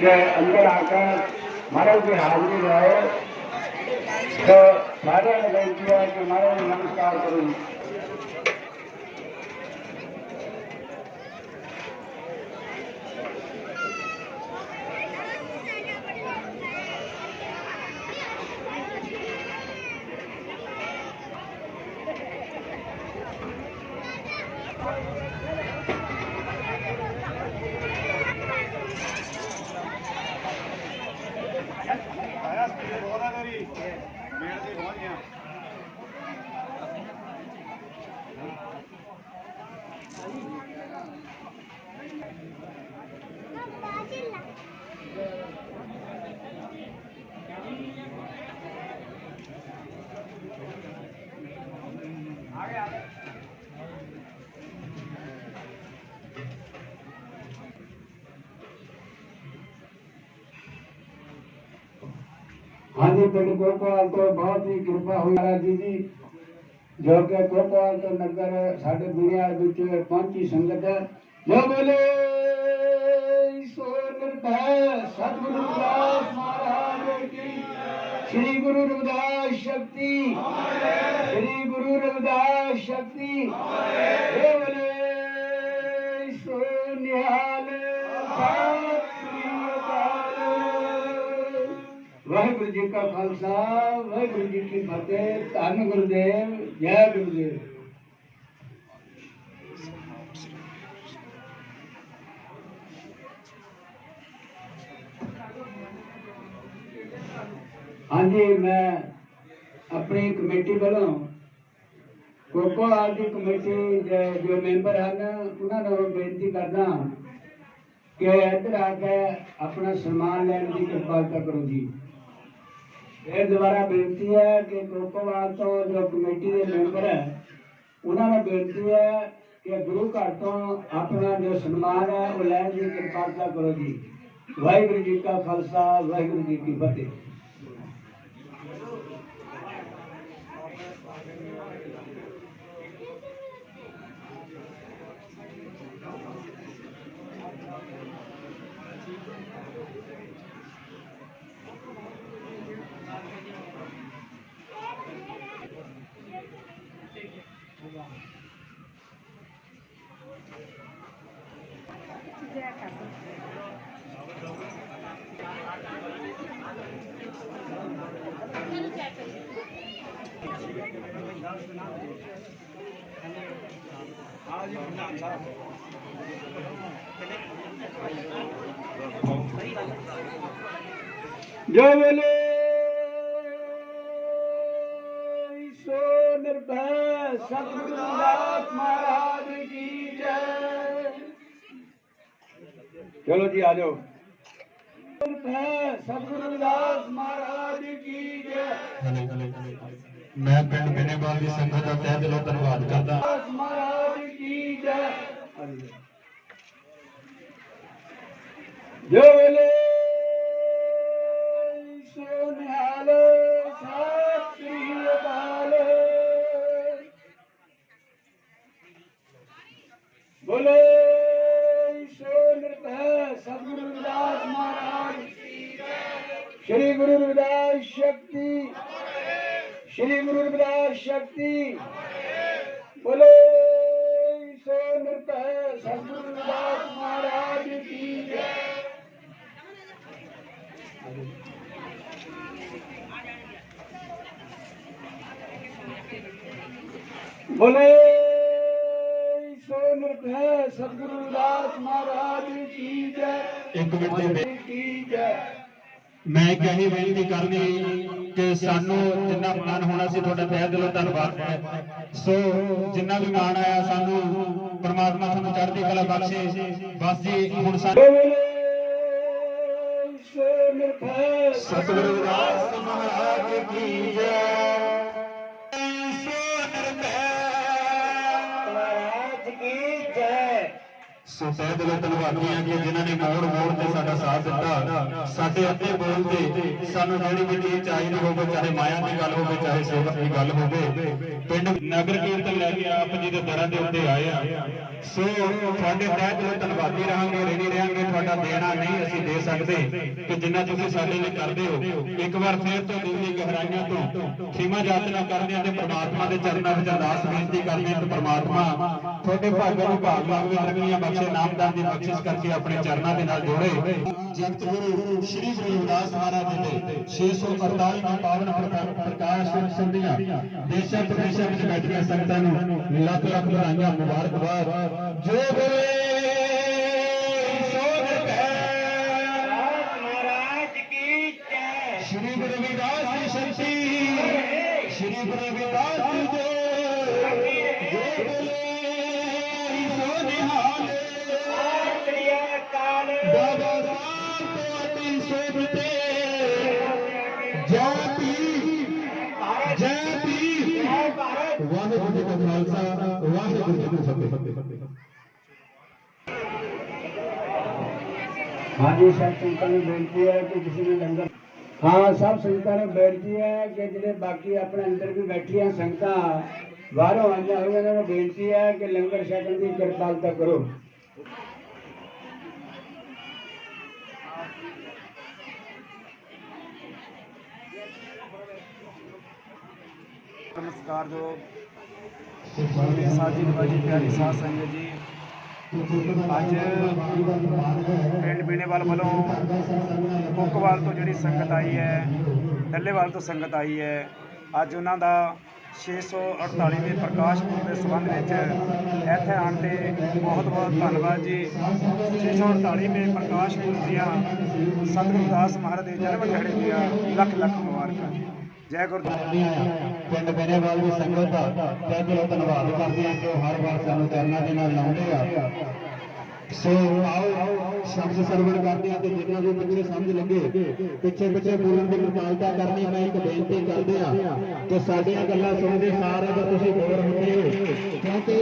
के अंदर आकर महाराज की हाजिरी रहे तो सारे ने कह दिया कि महाराज नमस्कार करूँ ਹਾਂਜੀ, ਪਿੰਡ ਕੋਟਵਾਲ ਤੋਂ ਬਹੁਤ ਹੀ ਕਿਰਪਾ ਹੋਈ ਮਹਾਰਾਜ ਜੀ ਦੀ। ਜੋ ਕਿ ਕੋਟਵਾਲ ਤੋਂ ਨਗਰ ਸਾਡੇ ਦੁਨੀਆ ਵਿੱਚ ਪਹੁੰਚੀ ਸੰਗਤ ਹੈ। ਜੋ ਬੋਲੇ ਸੋ ਨਿਰਭੈ ਸਤਿਗੁਰੂ ਦਾਸ ਮਹਾਰਾਜ ਕੀ ਸ੍ਰੀ ਗੁਰੂ ਰਵਿਦਾਸ ਸ਼ਕਤੀ, ਸ੍ਰੀ ਗੁਰੂ ਰਵਿਦਾਸ ਸ਼ਕਤੀ। ਜੋ ਬੋਲੇ ਸੋ ਨਿਹਾਲ ਸਤਿ ਵਾਹਿਗੁਰੂ ਜੀ ਕਾ ਖਾਲਸਾ, ਵਾਹਿਗੁਰੂ ਜੀ ਕੀ ਫਤਿਹ, ਧੰਨ ਗੁਰਦੇਵ, ਜੈ ਗੁਰਦੇਵ। ਹਾਂਜੀ, ਮੈਂ ਆਪਣੀ ਕਮੇਟੀ ਵੱਲੋਂ ਕੋਕੋਵਾਲ ਦੀ ਕਮੇਟੀ ਦੇ ਜੋ ਮੈਂਬਰ ਹਨ, ਉਹਨਾਂ ਨੂੰ ਬੇਨਤੀ ਕਰਦਾ ਕਿ ਇੱਧਰ ਆ ਕੇ ਆਪਣਾ ਸਨਮਾਨ ਲੈਣ ਦੀ ਕਿਰਪਾਲਤਾ ਕਰੋ ਜੀ। ਫਿਰ ਦੁਬਾਰਾ ਬੇਨਤੀ ਹੈ ਕਿ ਕੋਕੋਵਾਲ ਤੋਂ ਜੋ ਕਮੇਟੀ ਦੇ ਮੈਂਬਰ ਹੈ, ਉਹਨਾਂ ਨੂੰ ਬੇਨਤੀ ਹੈ ਕਿ ਗੁਰੂ ਘਰ ਤੋਂ ਆਪਣਾ ਜੋ ਸਨਮਾਨ ਹੈ, ਉਹ ਲੈਣ ਦੀ ਕਿਰਪਾਲਤਾ ਕਰੋ ਜੀ। ਵਾਹਿਗੁਰੂ ਜੀ ਕਾ ਖਾਲਸਾ, ਵਾਹਿਗੁਰੂ ਜੀ ਕੀ ਫਤਿਹ। ਜੈ ਬੋਲੇ ਸੋ ਨਿਰਭੈ ਸਤਿਗੁਰੂ ਦਾਸ ਮਹਾਰਾਜ ਕੀ ਜੈ ਚਲੋ ਜੀ ਆ ਜਾਓ ਨਿਰਭੈ ਸਤਿਗੁਰੂ ਦਾਸ ਮੈਂ ਪਿੰਡ ਬੇਨੇਵਾਲ ਦੀ ਸੰਗਤ ਦਾ ਤਹਿ ਦਿਲੋਂ ਧੰਨਵਾਦ ਕਰਦਾ ਮਹਾਰਾਜ ਕੀ ਜੈ। ਜੋ ਬੋਲੇ ਸੋ ਨਿਹਾਲ ਸਤਿ ਬੋਲੇ ਸੋ ਸਤਿਗੁਰੂ ਰਵਿਦਾਸ ਮਹਾਰਾਜ। ਸ਼੍ਰੀ ਗੁਰੂ ਸ਼੍ਰੀ ਗੁਰੂ ਰਵਿਦਾਸ ਸ਼ਕਤੀ ਬੋਲੇ ਸੋ ਨਿਰਭੈ ਸਤਿਗੁਰੂ ਰਵਿਦਾਸ ਮਹਾਰਾਜ ਕੀ ਜੈ ਬੋਲੇ ਸੋ ਨਿਰਭੈ ਸਤਿਗੁਰੂ ਰਵਿਦਾਸ ਮਹਾਰਾਜ ਕੀ ਜੈ ਇੱਕ ਮਿੰਟ ਦੀ ਬੇ- ਕੀ ਜੈ ਕਿ ਸਾਨੂੰ ਜਿੰਨਾ ਮਾਣ ਹੋਣਾ ਸੀ ਤੁਹਾਡਾ ਤਹਿ ਦਿਲੋਂ ਧੰਨਵਾਦ ਹੈ। ਸੋ ਜਿੰਨਾ ਵੀ ਮਾਣ ਆਇਆ ਸਾਨੂੰ, ਪ੍ਰਮਾਤਮਾ ਤੁਹਾਨੂੰ ਚੜ੍ਹਦੀ ਕਲਾ ਬਖਸ਼ੇ। ਬਸ ਜੀ ਹੁਣ ਸਾਨੂੰ ਸਤਿਗੁਰੂ ਦਾਸ ਮਹਾਰਾਜ ਕੀ ਜੈ। ਸੋ ਨਿਰਭੈ ਮਹਾਰਾਜ ਕੀ ਤਹਿ ਦਿਲੋਂ ਧੰਨਵਾਦੀ ਹਾਂ ਕਿ ਜਿਨ੍ਹਾਂ ਨੇ ਮੋੜ ਮੋੜ ਤੇ ਸਾਡਾ ਸਾਥ ਦਿੱਤਾ। ਸਾਡੇ ਅੱਧੇ ਬੋਲ ਤੇ ਸਾਨੂੰ ਜਿਹੜੀ ਵੀ ਚੀਜ਼ ਚਾਹੀਦੀ ਹੋਵੇ, ਚਾਹੇ ਮਾਇਆ ਦੀ ਗੱਲ ਹੋਵੇ, ਚਾਹੇ ਸੇਵਕ ਦੀ ਗੱਲ ਹੋਵੇ, ਪਿੰਡ ਨਗਰ ਕੀਰਤਨ ਲੈ ਕੇ ਆਪ ਜੀ ਦੇ ਦਰਾਂ ਦੇ ਉੱਤੇ ਆਏ ਆ। ਸੋ ਤੁਹਾਡੇ ਤਹਿ ਦਿਲੋਂ ਧੰਨਵਾਦੀ ਰਹਾਂਗੇ ਰੇੜੀ ਰਹਾਂਗੇ ਤੁਹਾਡਾ ਦੇਣਾ ਨਹੀਂ ਅਸੀਂ ਦੇ ਸਕਦੇ ਕਿ ਜਿੰਨਾ ਤੁਸੀਂ ਸਾਡੇ ਲਈ ਕਰਦੇ ਹੋ। ਇੱਕ ਵਾਰ ਫੇਰ ਤੋਂ ਦਿਲ ਦੀ ਗਹਿਰਾਈਆਂ ਤੋਂ ਖਿਮਾ ਯਾਤਨਾ ਕਰਦੇ ਹਾਂ ਤੇ ਪ੍ਰਮਾਤਮਾ ਦੇ ਚਰਨਾਂ ਵਿੱਚ ਅਰਦਾਸ ਬੇਨਤੀ ਕਰਦੇ ਹਾਂ ਤੇ ਪ੍ਰਮਾਤਮਾ ਤੁਹਾਡੇ ਭਾਗਾਂ ਨੂੰ ਭਾਗ ਲਾਵੇ ਤਰੱਕੀਆਂ ਬਖਸ਼ੇ ਨਾਮਦਾਨ ਦੀ ਬਖਸ਼ਿਸ਼ ਕਰਕੇ ਆਪਣੇ ਚਰਨਾਂ ਦੇ ਨਾਲ ਜੋੜੇ। ਜਗਤ ਗੁਰੂ ਸ੍ਰੀ ਗੁਰੂ ਰਵਿਦਾਸ ਮਹਾਰਾਜ ਜੀ ਦੇ 648 ਦੇ ਪਾਵਨ ਪ੍ਰਕਾ- ਪ੍ਰਕਾਸ਼ ਸੰਧੀਆਂ ਦੇਸ਼ਾਂ ਪ੍ਰਦੇਸ਼ਾਂ ਵਿੱਚ ਬੈਠੀਆਂ ਸੰਗਤਾਂ ਨੂੰ ਲੱਖ ਲੱਖ ਵਧਾਈਆਂ ਮੁਬਾਰਕਬਾਦ। ਜੋ ਬੋਲੇ ਵਾਹਿਗੁਰੂ ਜੀ ਕੀ ਫਤਿਹ ਹਾਂਜੀ ਸਭ ਸੰਗਤਾਂ ਨੂੰ ਬੇਨਤੀ ਹੈ ਕਿ ਕਿਸੇ ਨੇ ਲੰਗਰ ਹਾਂ ਸਭ ਸੰਗਤਾਂ ਨੂੰ ਬੇਨਤੀ ਹੈ ਕਿ ਜਿਹੜੇ ਬਾਕੀ ਆਪਣੇ ਅੰਦਰ ਵੀ ਬੈਠੀਆਂ ਸੰਗਤਾਂ ਬਾਹਰੋਂ ਆਈਆਂ ਹੋਈਆਂ ਉਹਨਾਂ ਨੂੰ ਬੇਨਤੀ ਹੈ ਕਿ ਲੰਗਰ ਛਕਣ ਦੀ ਕਿਰਪਾਲਤਾ ਕਰੋ ਨਮਸਕਾਰ ਜੋ ਮੇਰੇ ਸਾਜੀ ਨਵਾਜੀ ਪਿਆਰੀ ਸਾਧ ਸੰਗਤ ਜੀ। ਅੱਜ ਪਿੰਡ ਬੀਨੇਵਾਲ ਵੱਲੋਂ ਕੁੱਕਵਾਲ ਤੋਂ ਜਿਹੜੀ ਸੰਗਤ ਆਈ ਹੈ, ਡੱਲੇਵਾਲ ਤੋਂ ਸੰਗਤ ਆਈ ਹੈ, ਅੱਜ ਉਹਨਾਂ ਦਾ 648ਵੇਂ ਪ੍ਰਕਾਸ਼ ਪੁਰਬ ਦੇ ਸੰਬੰਧ ਵਿੱਚ ਇੱਥੇ ਆਉਣ ਤੇ ਬਹੁਤ ਬਹੁਤ ਧੰਨਵਾਦ ਜੀ। 648ਵੇਂ ਪ੍ਰਕਾਸ਼ ਪੁਰਬ ਦੀਆਂ ਸਤਿਗੁਰੂ ਦਾਸ ਮਹਾਰਾਜ ਦੇ ਜਨਮ ਦਿਹਾੜੇ ਦੀਆਂ ਲੱਖ ਲੱਖ ਮੁਬਾਰਕਾਂ ਜੀ। ਜੈ ਗੁਰਦਾਸ ਪਿੰਡ ਬੇਨੇਵਾਲ ਦੀ ਸੰਗਤ ਦਾ ਤਹਿ ਦਿਲੋਂ ਧੰਨਵਾਦ ਕਰਦੇ ਹਾਂ ਕਿ ਉਹ ਹਰ ਵਾਰ ਸਾਨੂੰ ਚਰਨਾਂ ਦੇ ਨਾਲ ਲਾਉਂਦੇ ਆ। ਸੋ ਆਓ, ਸ਼ਬਦ ਸਰਵਣ ਕਰਦੇ ਆ ਤੇ ਜਿੰਨਾ ਵੀ ਬੱਚੇ ਸਮਝ ਲੱਗੇ, ਪਿੱਛੇ ਪਿੱਛੇ ਬੋਲਣ ਦੀ ਕਿਰਪਾਲਤਾ ਕਰਨੀ ਮੈਂ ਇੱਕ ਬੇਨਤੀ ਕਰਦੇ ਆ ਕਿ ਸਾਡੀਆਂ ਗੱਲਾਂ ਸੁਣਦੇ ਸਾਰੇ ਦਾ ਤੁਸੀਂ ਬੋਰ ਹੁੰਦੇ ਹੋ। ਕਿਉਂਕਿ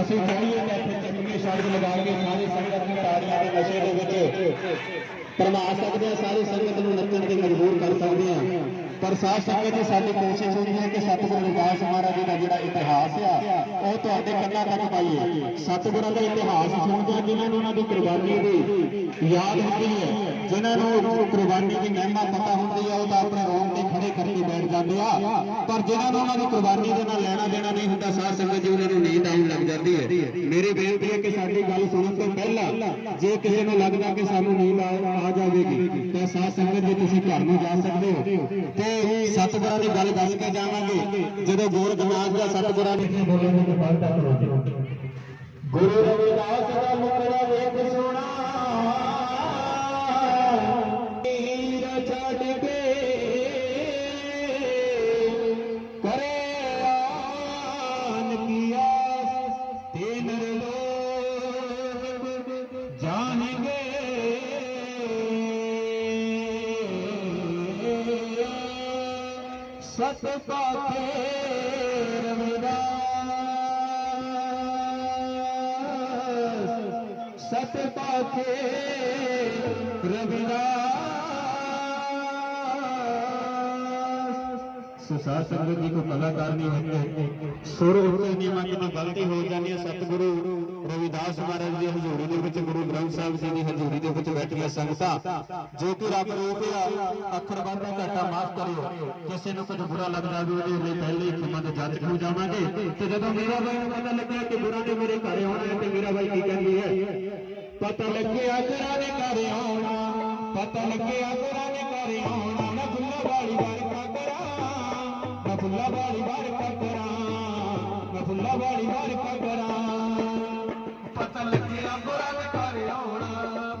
ਅਸੀਂ ਚਾਹੀਏ ਕਿ ਇੱਥੇ ਚੰਗੇ ਸ਼ਬਦ ਲਗਾ ਕੇ ਸਾਰੇ ਸੰਗਤ ਨੂੰ ਤਾੜੀਆਂ ਦੇ ਨਸ਼ੇ ਦੇ ਵਿੱਚ ਪਰਮਾ ਸਕਦੇ ਆ ਸਾਰੀ ਸੰਗਤ ਨੂੰ ਨੱਚਣ ਤੇ ਮਜਬੂਰ ਕਰ ਸਕਦੇ ਆ ਪਰ ਸਾਧ ਸੰਗਤ ਦੀ ਸਾਡੀ ਕੋਸ਼ਿਸ਼ ਹੁੰਦੀ ਹੈ ਕਿ ਸਤਿਗੁਰੂ ਰਵਿਦਾਸ ਮਹਾਰਾਜ ਜੀ ਦਾ ਜਿਹੜਾ ਇਤਿਹਾਸ ਆ, ਉਹ ਤੁਹਾਡੇ ਕੰਨਾਂ ਤੱਕ ਪਾਈਏ। ਸਤਿਗੁਰਾਂ ਦਾ ਇਤਿਹਾਸ ਸੁਣਦੇ ਜਿਨ੍ਹਾਂ ਨੇ ਉਹਨਾਂ ਦੀ ਕੁਰਬਾਨੀ ਦੀ ਯਾਦ ਹੁੰਦੀ ਹੈ। ਜਿਨ੍ਹਾਂ ਨੂੰ ਕੁਰਬਾਨੀ ਦੀ ਮਹਿਮਾ ਪਤਾ ਹੁੰਦੀ ਹੈ ਉਹ ਤਾਂ ਆਪਣੇ ਰੋਣ ਤੇ ਖੜੇ ਕਰਕੇ ਬੈਠ ਜਾਂਦੇ ਆ। ਪਰ ਜਿਨ੍ਹਾਂ ਨੂੰ ਉਹਨਾਂ ਦੀ ਕੁਰਬਾਨੀ ਦੇ ਨਾਲ ਲੈਣਾ ਦੇਣਾ ਨਹੀਂ ਹੁੰਦਾ ਸਾਧ ਸੰਗਤ ਜੀ ਉਹਨਾਂ ਨੂੰ ਨੀਂਦ ਆਉਣ ਲੱਗ ਜਾਂਦੀ ਹੈ। ਮੇਰੀ ਬੇਨਤੀ ਹੈ ਕਿ ਸਾਡੀ ਗੱਲ ਸੁਣਨ ਤੋਂ ਪਹਿਲਾਂ ਜੇ ਕਿਸੇ ਨੂੰ ਲੱਗਦਾ ਕਿ ਸਾਨੂੰ ਨੀਂਦ ਆ ਆ ਜਾਵੇਗੀ ਤਾਂ ਸਾਧ ਸੰਗਤ ਜੀ ਤੁਸੀਂ ਘਰ ਨੂੰ ਜਾ ਸਕਦੇ ਹੋ। ਤੇ ਸਤਿਗੁਰਾਂ ਦੀ ਗੱਲ ਦੱਸ ਕੇ ਜਾਵਾਂਗੇ ਜਦੋਂ ਗੋਰ ਗਨਾਸ ਦਾ ਸਤਿਗੁਰਾਂ ਨੇ ਬੋਲਣ ਦੀ ਕਿਰਪਾਲਤਾ ਕਰੋ ਗੁਰੂ ਰਵਿਦਾਸ ਦਾ ਮੁਕਰਾ ਵੇਖ ਰਵਿਦਾਸ ਸਤ ਪਾਕੇ ਰਵਿਦਾਸ। ਸੋ ਸਾਧ ਸੰਗਤ ਜੀ ਕੋ ਕਲਾਕਾਰ ਨਹੀਂ ਹੁੰਦੇ ਸੁਰ ਉੱਤੇ ਨਿਯਮਾਂ ਦੀ ਗਲਤੀ ਹੋ ਜਾਂਦੀ ਹੈ, ਸਤਿਗੁਰੂ ਰਵਿਦਾਸ ਮਹਾਰਾਜ ਦੀ ਹਜ਼ੂਰੀ ਦੇ ਵਿੱਚ ਗੁਰੂ ਗ੍ਰੰਥ ਸਾਹਿਬ ਜੀ ਦੀ ਹਜ਼ੂਰੀ ਦੇ ਵਿੱਚ ਬੈਠੀਆਂ ਸੰਗਤਾਂ, ਜੋ ਕਿ ਰੱਬ ਰੂਪ ਆ, ਅੱਖਰ ਵਾਧਾ ਘਾਟਾ ਮਾਫ ਕਰਿਓ। ਕਿਸੇ ਨੂੰ ਕੁਝ ਬੁਰਾ ਲੱਗਦਾ ਵੀ ਉਹਦੇ ਲਈ ਪਹਿਲੇ ਹੀ ਖਿਮਾ ਦੇ ਜੱਜ ਹੋ ਜਾਵਾਂਗੇ। ਤੇ ਜਦੋਂ ਮੇਰਾ ਬਾਈ ਨੂੰ ਪਤਾ ਲੱਗਿਆ ਕਿ ਬੁਰਾ ਨੇ ਮੇਰੇ ਘਰੇ ਆਉਣਾ ਹੈ, ਤੇ ਮੇਰਾ ਬਾਈ ਕੀ ਕਹਿੰਦੀ ਹੈ? ਪਤਾ ਲੱਗਿਆ ਗੁਰਾਂ ਨੇ ਘਰੇ ਆਉਣਾ, ਪਤਾ ਲੱਗਿਆ ਗੁਰਾਂ ਨੇ ਘਰੇ ਆਉਣਾ, ਮੈਂ ਫੁੱਲਾ ਵਾਲੀ ਵਾਰ ਕਰਾਂ ਮੈਂ ਫੁੱਲਾ ਵਾਲੀ ਵਰਕਾ ਕਰਾਂ ਮੈਂ ਫੁੱਲਾ ਵਾਲੀ ਵਰਕਾ ਕਰਾਂ ਲੱਗਿਆ ਗੁਰਾਂ ਦੇ ਘਰੇ ਆਉਣਾ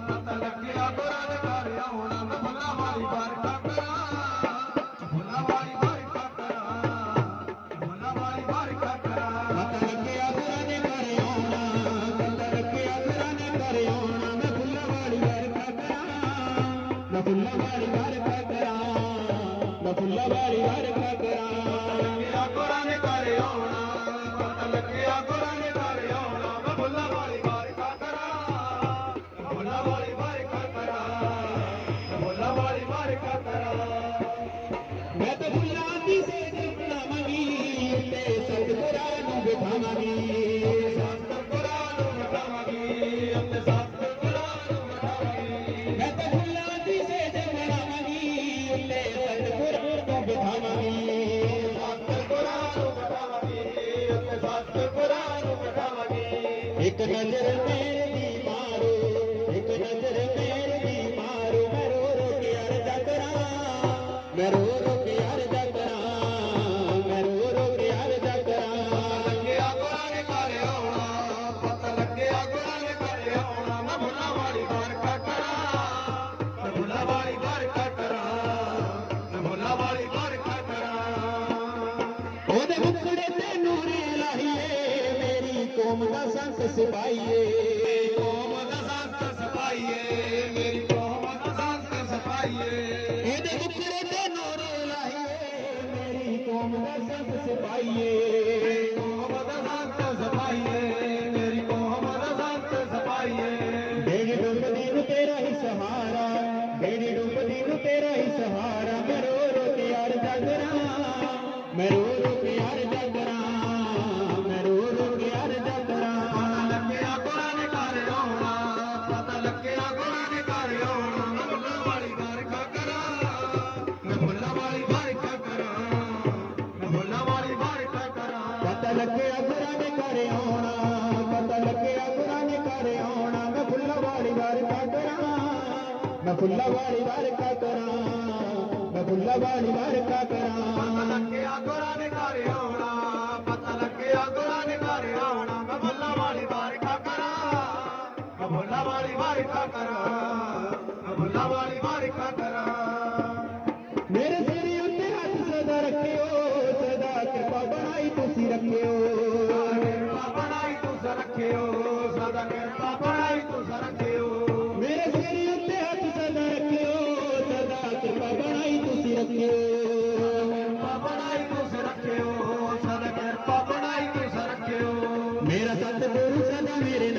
ਪਤਾ ਲੱਗਿਆ ਗੁਰਾਂ ਦੇ ਘਰੇ ਆਉਣਾ ਮੈਂ ਫੁੱਲਾ ਵਾਲੀ ਵਰਕਾ ਕਰਾਂ ਫੁੱਲਾ ਵਾਲੀ ਵਰਕਾ ਕਰਾਂ ਫੁੱਲਾ ਵਾਲੀ ਵਰਕਾ ਕਰਾਂ ਪਤਾ ਲੱਗਿਆ ਗੁਰਾਂ ਦੇ ਘਰੇ ਆਉਣਾ ਪਤਾ ਲੱਗਿਆ ਗੁਰਾਂ ਦੇ ਘਰੇ ਆਉਣਾ ਮੈਂ ਫੁੱਲਾ ਵਾਲੀ ਵਰਕਾ ਕਰਾਂ ਮੈਂ ਫੁੱਲਾ ਵਾਲੀ ਵਰਕਾ ਕਰਾਂ ਮੈਂ ਫੁੱਲਾ ਵਾਲੀ ਵਰਕਾ गजर में ਲਾਈਏ। ਇਹਦੇ ਵਿੱਚ ਰੋਟੇ ਨੂਰ ਲਾਈਏ। ਮੇਰੀ ਕੌਮ ਦਾ ਸੰਤ ਸਿਪਾਈਏ బుల్లవాడి వారక కరా బుల్లవాడి వారక ਪਤਾ ਲੱਗਿਆ ਗੋਰਾ ਨੇ ਵਾਲੀ ਵਾਰਕਾ ਕਰਾ ਵਾਲੀ ਵਾਰਕਾ ਕਰਾ ਵਾਲੀ ਵਾਰਕਾ ਕਰਾ। ਮੇਰੇ ਸਿਰ ਉੱਤੇ ਹੱਥ ਸਦਾ ਰੱਖਿਓ ਸਦਾ ਕਿਰਪਾ ਬਣਾਈ ਤੁਸੀਂ ਰੱਖਿਓ। मेरे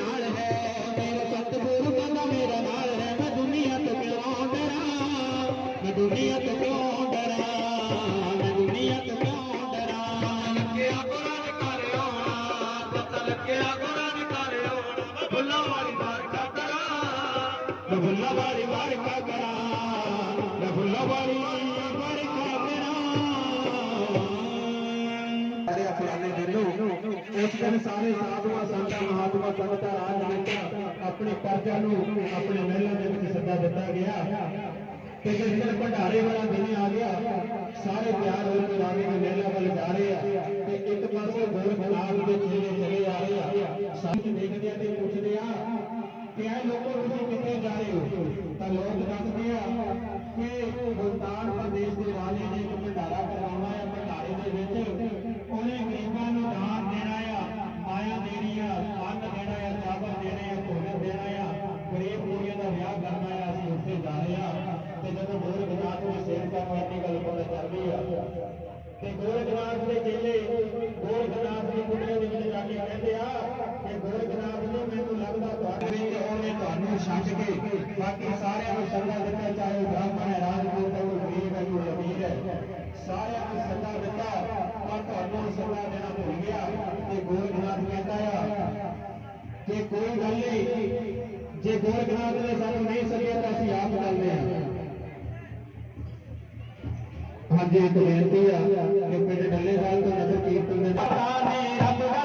ਦਿਨ ਸਾਰੇ ਸਾਧੂਆਂ, ਸੰਤਾਂ, ਮਹਾਤਮਾ ਸੰਤਾਂ ਰਾਜਨੀਤਿਕ ਆਪਣੇ ਪਰਜਾ ਨੂੰ, ਆਪਣੇ ਮਹਿਲਾਂ ਦੇ ਵਿੱਚ ਸੱਦਾ ਦਿੱਤਾ ਗਿਆ। ਤੇ ਜਿਸ ਦਿਨ ਭੰਡਾਰੇ ਵਾਲਾ ਦਿਨ ਆ ਗਿਆ, ਸਾਰੇ ਤਿਆਰ ਹੋ ਕੇ ਰਾਣੀ ਦੇ ਮਹਿਲਾਂ ਵੱਲ ਜਾ ਰਹੇ ਆ। ਤੇ ਇੱਕ ਪਾਸੇ ਹੋਰ ਖਲਾਬ ਦੇ ਚਿਹਰੇ ਚਲੇ ਆ ਰਹੇ ਆ। ਸਾਰੇ ਦੇਖਦੇ ਆ ਤੇ ਪੁੱਛਦੇ ਆ ਕਿ ਇਹ ਲੋਕੋ ਤੁਸੀਂ ਕਿੱਥੇ ਜਾ ਰਹੇ ਹੋ? ਤਾਂ ਲੋਕ ਦੱਸਦੇ ਆ ਕਿ ਗੁਲਤਾਨ ਪ੍ਰਦੇਸ਼ ਦੇ ਵਾਲੇ ਨੇ ਇੱਕ ਭੰਡਾਰਾ ਕਰਵਾਉਣਾ ਹੈ, ਭੰਡਾਰੇ ਦੇ ਵਿੱਚ ਸੱਦਾ ਦਿੱਤਾ। ਪਰ ਤੁਹਾਨੂੰ ਸੱਦਾ ਦੇਣਾ ਭੁੱਲ ਗਿਆ ਤੇ ਗੋਰਖਨਾਥ ਕਹਿੰਦਾ ਆ ਕਿ ਕੋਈ ਗੱਲ ਨਹੀਂ, ਜੇ ਗੋਰਖਨਾਥ ਨੇ ਸਾਨੂੰ ਨਹੀਂ ਸਕਿਆ ਤਾਂ ਅਸੀਂ ਆਪ ਕਰਦੇ ਆ ਹਾਂਜੀ, ਇੱਕ ਬੇਨਤੀ ਆ ਕਿ ਪਿੰਡ ਡੱਲੇ ਸਾਹਿਬ ਤੋਂ ਨਸਰ ਕੀਰਤਨ ਦੇ ਨਾਲ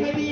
Maybe